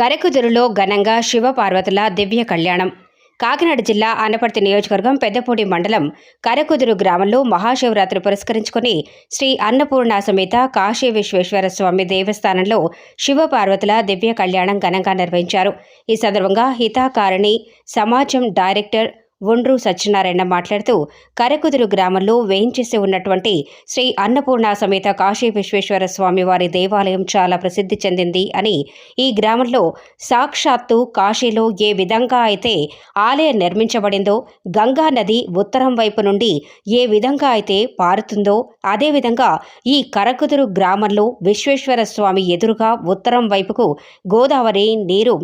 కరకుదురులో ఘనంగా శివపార్వతుల దివ్య కళ్యాణం. కాకినాడ జిల్లా ఆనపర్తి నియోజకవర్గం పెద్దపూడి మండలం కరకుదురు గ్రామంలో మహాశివరాత్రి పురస్కరించుకుని శ్రీ అన్నపూర్ణ సమేత కాశీ విశ్వేశ్వర స్వామి దేవస్థానంలో శివపార్వతుల దివ్య కళ్యాణం ఘనంగా నిర్వహించారు. ఈ సందర్భంగా హితాకారిణి సమాజం డైరెక్టర్ ఒండ్రు సత్యనారాయణ మాట్లాడుతూ కరకుదురు గ్రామంలో వేయించేసి ఉన్నటువంటి శ్రీ అన్నపూర్ణ సమేత కాశీ విశ్వేశ్వర స్వామి వారి దేవాలయం చాలా ప్రసిద్ధి చెందింది అని ఈ గ్రామంలో సాక్షాత్తు కాశీలో ఏ విధంగా అయితే ఆలయం నిర్మించబడిందో గంగా నది ఉత్తరం వైపు నుండి ఏ విధంగా అయితే పారుతుందో అదేవిధంగా ఈ కరకుదురు గ్రామంలో విశ్వేశ్వర స్వామి ఎదురుగా ఉత్తరం వైపుకు గోదావరి నీరు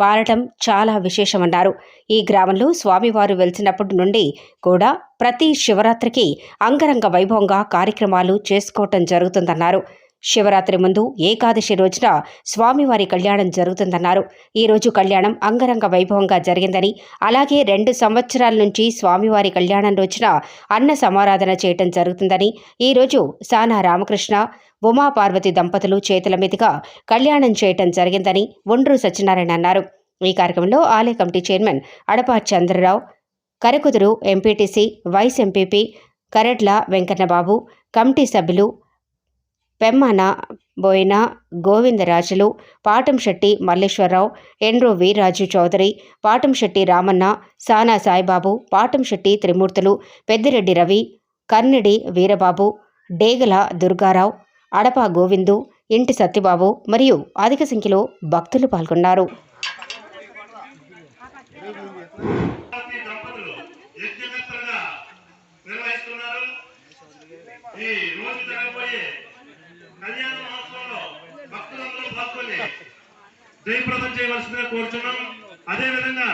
పారటం చాలా విశేషమన్నారు. ఈ గ్రామంలో స్వామివారు వెలిసినప్పటి నుండి కూడా ప్రతి శివరాత్రికి అంగరంగ వైభవంగా కార్యక్రమాలు చేసుకోవటం జరుగుతుందన్నారు. శివరాత్రి ముందు ఏకాదశి రోజున స్వామివారి కళ్యాణం జరుగుతుందన్నారు. ఈరోజు కళ్యాణం అంగరంగ వైభవంగా జరిగిందని అలాగే రెండు సంవత్సరాల నుంచి స్వామివారి కళ్యాణం రోజున అన్న సమారాధన చేయటం జరుగుతుందని ఈరోజు సానా రామకృష్ణ ఉమాపార్వతి దంపతులు చేతుల మీదుగా కళ్యాణం చేయటం జరిగిందని ఒండ్రు సత్యనారాయణ అన్నారు. ఈ కార్యక్రమంలో ఆలయ committee chairman Adapa Chandrarao Karakuduru MPTC vice MPP Karatla Venkannababu committee సభ్యులు పెమ్మన బోయిన గోవిందరాజులు పాటంశెట్టి మల్లేశ్వరరావు ఎండ్రో వీర్రాజు చౌదరి పాటంశెట్టి రామన్న సానా సాయిబాబు పాటంశెట్టి త్రిమూర్తులు పెద్దిరెడ్డి రవి కర్నిడి వీరబాబు డేగల దుర్గారావు అడప గోవిందు ఇంటి సత్యబాబు మరియు అధిక సంఖ్యలో భక్తులు పాల్గొన్నారు ఈ దంపతులు యజ్ఞమిత్రగా నిర్వహిస్తున్నారు ఈ రోజు జరగబోయే కళ్యాణ మహోత్సవంలో భక్తులందరూ పాల్గొని జయప్రదం చేయవలసిందిగా కోరుచున్నాం. అదే విధంగా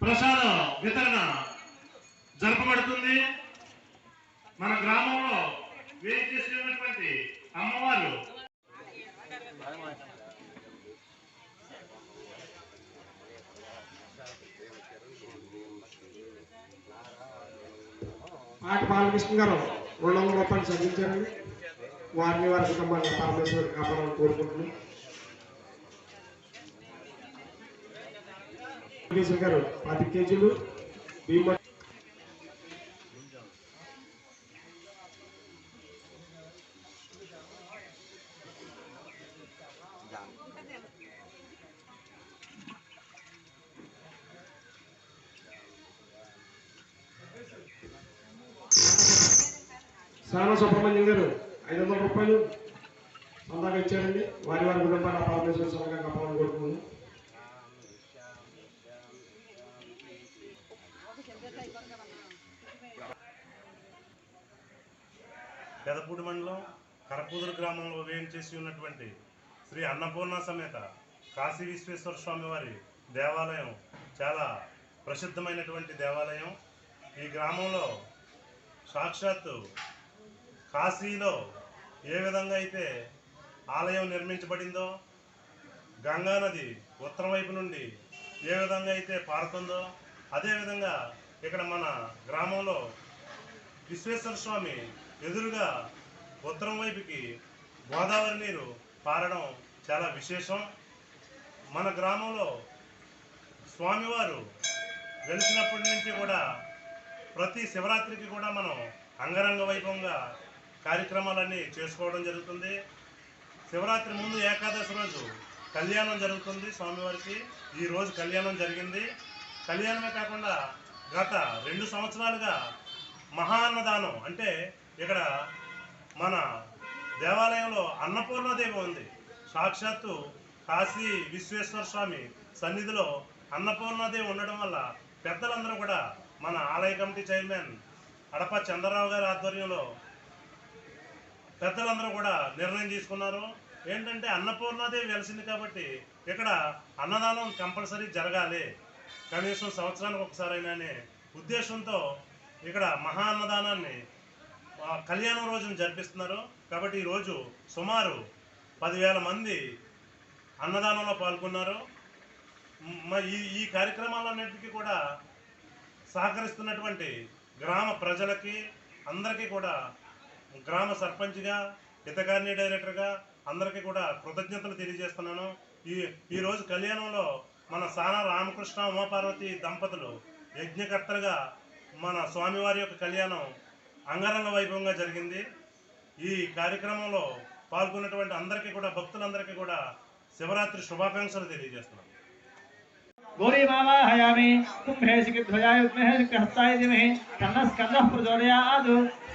ప్రసాద వితరణ జరపబడుతుంది. మన గ్రామంలో వేరు చేసుకున్నటువంటి అమ్మవారు ఆటి బాలకృష్ణ గారు రెండు వందల రూపాయలు చదివించారండి వారిని వారి కుటుంబాన్ని పరమేశ్వరి కాపాడాలని కోరుకుంటున్నాం. గారు పది కేజీలు బియ్యం సానా సుబ్రహ్మణ్యం గారు ఐదు వందల రూపాయలు అందాక ఇచ్చారండి. వారి వారి కుటుంబాన్ని పరమేశ్వర స్వామిగా కాపాడాలని కోరుకుంటున్నాం పెదపూడి మండలం కరకూదురు గ్రామంలో వేయించేసి ఉన్నటువంటి శ్రీ అన్నపూర్ణ సమేత కాశీ విశ్వేశ్వర స్వామి వారి దేవాలయం చాలా ప్రసిద్ధమైనటువంటి దేవాలయం. ఈ గ్రామంలో సాక్షాత్తు కాశీలో ఏ విధంగా అయితే ఆలయం నిర్మించబడిందో గంగా నది ఉత్తరం వైపు నుండి ఏ విధంగా అయితే పారుతుందో అదేవిధంగా ఇక్కడ మన గ్రామంలో విశ్వేశ్వర స్వామి ఎదురుగా ఉత్తరం వైపుకి గోదావరి నీరు పారడం చాలా విశేషం. మన గ్రామంలో స్వామివారు వెలిసినప్పటి నుంచి కూడా ప్రతి శివరాత్రికి కూడా మనం అంగరంగ వైభవంగా కార్యక్రమాలన్నీ చేసుకోవడం జరుగుతుంది. శివరాత్రి ముందు ఏకాదశి రోజు కళ్యాణం జరుగుతుంది స్వామివారికి. ఈరోజు కళ్యాణం జరిగింది. కళ్యాణమే కాకుండా గత రెండు సంవత్సరాలుగా మహాన్నదానం అంటే ఇక్కడ మన దేవాలయంలో అన్నపూర్ణదేవి ఉంది. సాక్షాత్తు కాశీ విశ్వేశ్వర స్వామి సన్నిధిలో అన్నపూర్ణదేవి ఉండడం వల్ల పెద్దలందరూ కూడా మన ఆలయ కమిటీ చైర్మన్ అడప చంద్రరావు గారి ఆధ్వర్యంలో పెద్దలందరూ కూడా నిర్ణయం తీసుకున్నారు. ఏంటంటే అన్నపూర్ణాదేవి వెలిసింది కాబట్టి ఇక్కడ అన్నదానం కంపల్సరీ జరగాలి. కనీసం సంవత్సరానికి ఒకసారైనా అనే ఉద్దేశంతో ఇక్కడ మహా అన్నదానాన్ని కళ్యాణం రోజున జరిపిస్తున్నారు. కాబట్టి ఈరోజు సుమారు పదివేల మంది అన్నదానంలో పాల్గొన్నారు. ఈ ఈ కార్యక్రమాలన్నింటికీ కూడా సహకరిస్తున్నటువంటి గ్రామ ప్రజలకి అందరికీ కూడా గ్రామ సర్పంచ్గా హితకారిణి డైరెక్టర్గా అందరికీ కూడా కృతజ్ఞతలు తెలియజేస్తున్నాను. ఈ ఈరోజు కళ్యాణంలో మన సానా రామకృష్ణ ఉమాపార్వతి దంపతులు యజ్ఞకర్తలుగా మన స్వామివారి యొక్క కళ్యాణం అంగరంగ వైభవంగా జరిగింది. ఈ కార్యక్రమంలో పాల్గొన్నటువంటి అందరికీ కూడా భక్తులందరికీ కూడా శివరాత్రి శుభాకాంక్షలు తెలియజేస్తున్నాం గౌరీ మామాహయామి కుంభే సిగ్ధ్వజాయుగ్మహే సిగ్హస్తాయ ధిమహి కన్నస్కందః ప్రచోదయాదు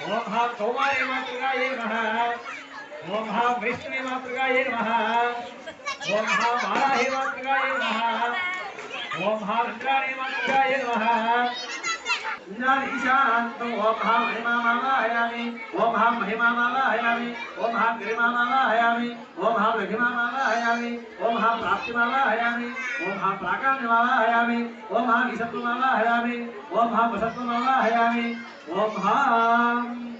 ओम हा कौमारी मातृकाय नमः ओम हा वैष्णवी मातृकाय नमः ओम हा वाराही महा नमः ओम हा रुद्राणी मातृकाय नमः। ईशानान्तु ॐ हाँ महिमामालाहयामि ॐ हाँ महिमामालाहयामि ॐ हाँ ओम ॐ हाँ लघिमामालाहयामि ओम हाँ प्राप्तिमालाहयामि ॐ हाँ प्राकाम्यमालाहयामि ओम हाँ निशत्वमालाहयामि ॐ ओम वसत्वमालाहयामि ॐ हाँ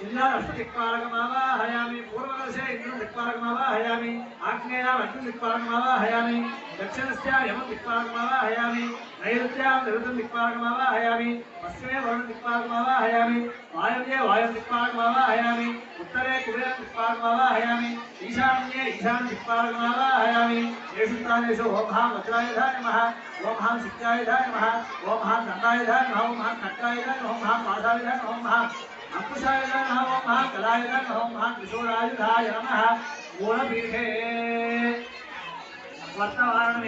इंद्रानष्ट दिक्पालकमावाहयामि पूर्वदशे इन्द्रं दिक्पालकमावाहयामि आग्नेयाम् अग्निं दिक्पालकमावाहयामि दक्षिणस्य यमं दिक्पालकमावाहयामि नैऋत्यां निरुतं दिक्पालकमावाहयामि पश्चिमे वरुण दिक्पालकमावाहयामि वायव्ये वायुं उत्तरे कुबेरं दिक्पालकमावाहयामि ईशान्ये ईशान दिक्पालकमावाहयामि येषु स्थानेषु ओं हाँ वज्रायुधाय नमः ओं हाँ सिद्धायुधाय नमः ओं हाँ दण्डायुधाय అంకుశాయ నమ కళాయ నమ కిశోరాయుధాయ నమ మూలపీఠే వర్తమానం